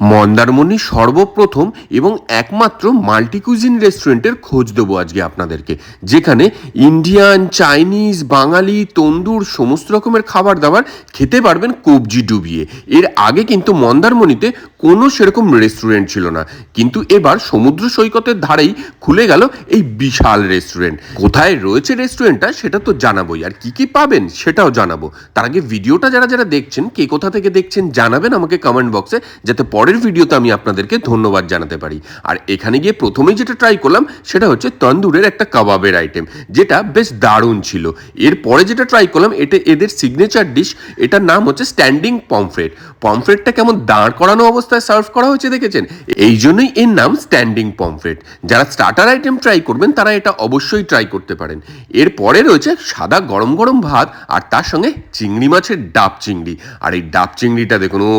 মন্দারমণি সর্বপ্রথম এবং একমাত্র মাল্টিকুজিন রেস্টুরেন্টের খোঁজ দেবো আজকে আপনাদেরকে, যেখানে ইন্ডিয়ান, চাইনিজ, বাঙালি, তন্দুর সমস্ত রকমের খাবার দাবার খেতে পারবেন কবজি ডুবিয়ে। এর আগে কিন্তু মন্দারমণিতে কোনো সেরকম রেস্টুরেন্ট ছিল না। কিন্তু এবার সমুদ্র সৈকতের ধারেই খুলে গেল এই বিশাল রেস্টুরেন্ট। কোথায় রয়েছে রেস্টুরেন্টটা সেটা তো জানাবোই। আর কি কি পাবেন সেটাও জানাব। তার আগে ভিডিওটা যারা যারা দেখছেন, কে কোথা থেকে দেখছেন জানাবেন আমাকে কমেন্ট বক্সে যাতে পরের ভিডিওতে আমি আপনাদেরকে ধন্যবাদ জানাতে পারি। আর এখানে গিয়ে প্রথমেই যেটা ট্রাই করলাম, সেটা হচ্ছে তন্দুরের একটা কাবাবের আইটেম যেটা বেশ দারুণ ছিল। এরপরে যেটা ট্রাই করলাম, এটা এদের সিগনেচার ডিশ এটার নাম হচ্ছে স্ট্যান্ডিং পমফ্রেট পমফ্রেটটা কেমন দাঁড় করানো অবস্থায় সার্ভ করা হয়েছে দেখেছেন? এই জন্যই এর নাম স্ট্যান্ডিং পমফ্রেট যারা স্টার্টার আইটেম ট্রাই করবেন, তারা এটা অবশ্যই ট্রাই করতে পারেন। এরপরে রয়েছে সাদা গরম গরম ভাত, আর তার সঙ্গে চিংড়ি মাছের ডাব চিংড়ি। আর এই ডাব চিংড়িটা দেখুন ও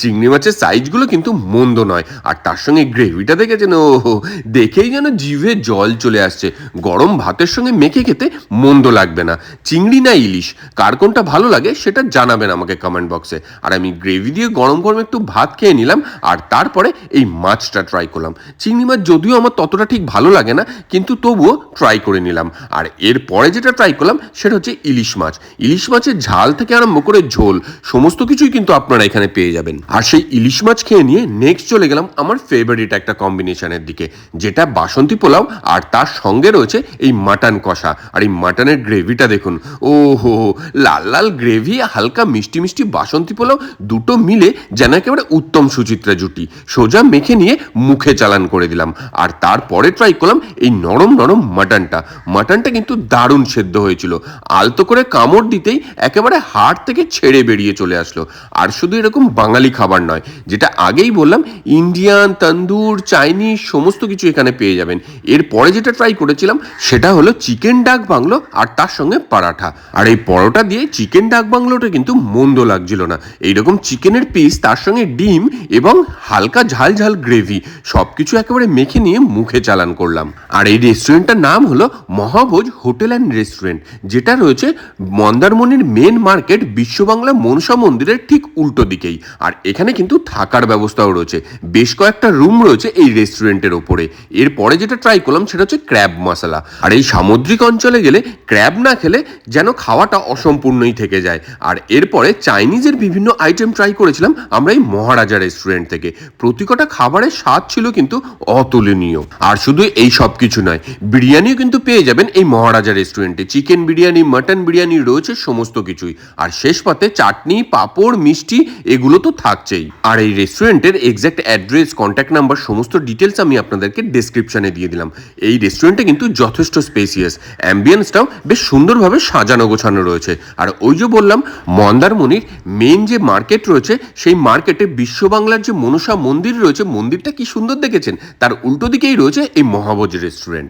চিংড়ি মাছের সাইজগুলো কিন্তু মন্দ নয়। আর তার সঙ্গে গ্রেভিটা দেখেছেন? ও দেখেই যেন জিভে জল চলে আসছে। গরম ভাতের সঙ্গে মেখে খেতে মন্দ লাগবে না। চিংড়ি না ইলিশ? কার কোনটা ভালো লাগে সেটা জানাবেন আমাকে কমেন্ট বক্সে আর আমি গ্রেভি দিয়ে গরম গরম একটু ভাত খেয়ে নিলাম, আর তারপরে এই মাছটা ট্রাই করলাম। চিংড়ি মাছ যদিও আমার ততটা ঠিক ভালো লাগে না, কিন্তু তবুও ট্রাই করে নিলাম। আর এরপরে যেটা ট্রাই করলাম সেটা হচ্ছে ইলিশ মাছ। ইলিশ মাছের ঝাল থেকে আরম্ভ করে ঝোল, সমস্ত কিছুই কিন্তু আপনারা এখানে পেয়ে যাবেন। আর সেই ইলিশ মাছ খেয়ে নিয়ে নেক্সট চলে গেলাম আমার ফেভারিট একটা কম্বিনেশনের দিকে, যেটা বাসন্তী পোলাও আর তার সঙ্গে রয়েছে এই মাটন কষা। আর এই মাটনের গ্রেভিটা দেখুন ও হো লাল লাল গ্রেভি হালকা মিষ্টি মিষ্টি বাসন্তী পোলাও দুটো মিলে যেন একেবারে উত্তম সুচিত্রা জুটি। সোজা মেখে নিয়ে মুখে চালান করে দিলাম। আর তারপরে ট্রাই করলাম এই নরম নরম মাটনটা মাটনটা কিন্তু দারুণ সেদ্ধ হয়েছিল। আলতো করে কামড় দিতেই একেবারে হাড় থেকে ছেড়ে বেরিয়ে চলে আসলো। আর শুধু এরকম বাঙালি খাবার নয়, যেটা আগেই বললাম ইন্ডিয়ান তন্দুর চাইনিজ সমস্ত কিছু এখানে পেয়ে যাবেন। এরপরে যেটা ট্রাই করেছিলাম, সেটা হলো চিকেন ডাক বাংলো আর তার সঙ্গে পরাঠা। আর এই পরোটা দিয়ে চিকেন ডাক বাংলোটা কিন্তু মন্দ লাগছিল না। এইরকম চিকেনের পিস তার সঙ্গে ডিম এবং হালকা ঝাল ঝাল গ্রেভি সব কিছু একেবারে মেখে নিয়ে মুখে চালান করলাম। আর এই রেস্টুরেন্টটার নাম হলো মহাভোজ হোটেল অ্যান্ড রেস্টুরেন্ট, যেটা রয়েছে মন্দারমণির মেন মার্কেট বিশ্ববাংলা মনসা মন্দিরের ঠিক উল্টো দিকেই। আর এখানে কিন্তু থাকার ব্যবস্থাও রয়েছে। বেশ কয়েকটা রুম রয়েছে এই রেস্টুরেন্টের ওপরে। এরপরে যেটা ট্রাই করলাম সেটা হচ্ছে ক্র্যাব মশলা আর এই সামুদ্রিক অঞ্চলে গেলে ক্র্যাব না খেলে যেন খাওয়াটা অসম্পূর্ণই থেকে যায়। আর এরপরে চাইনিজের বিভিন্ন আইটেম ট্রাই করেছিলাম আমরা এই মহারাজা রেস্টুরেন্ট থেকে। প্রতিকটা খাবারের স্বাদ ছিল কিন্তু অতুলনীয়। আর শুধু এই সব কিছু নয়, বিরিয়ানিও কিন্তু পেয়ে যাবেন এই মহারাজা রেস্টুরেন্টে চিকেন বিরিয়ানি মাটন বিরিয়ানি রয়েছে সমস্ত কিছুই। আর শেষ পাতে চাটনি, পাঁপড়, মিষ্টি এগুলো তো থাকছেই। আর এই রেস্টুরেন্টের এক্স্যাক্ট অ্যাড্রেস কন্ট্যাক্ট নাম্বার সমস্ত ডিটেলস আমি আপনাদেরকে ডেসক্রিপশনে দিয়ে দিলাম। এই রেস্টুরেন্টে কিন্তু যথেষ্ট স্পেসিয়াস অ্যাম্বিয়েন্সটাও বেশ সুন্দরভাবে সাজানো গোছানো রয়েছে। আর ওই যে বললাম মন্দারমণির মেন যে মার্কেট রয়েছে, সেই মার্কেটে বিশ্ব বাংলার যে মনসা মন্দির রয়েছে, মন্দিরটা কি সুন্দর দেখেছেন? তার উল্টো দিকেই রয়েছে এই মহাভোজ রেস্টুরেন্ট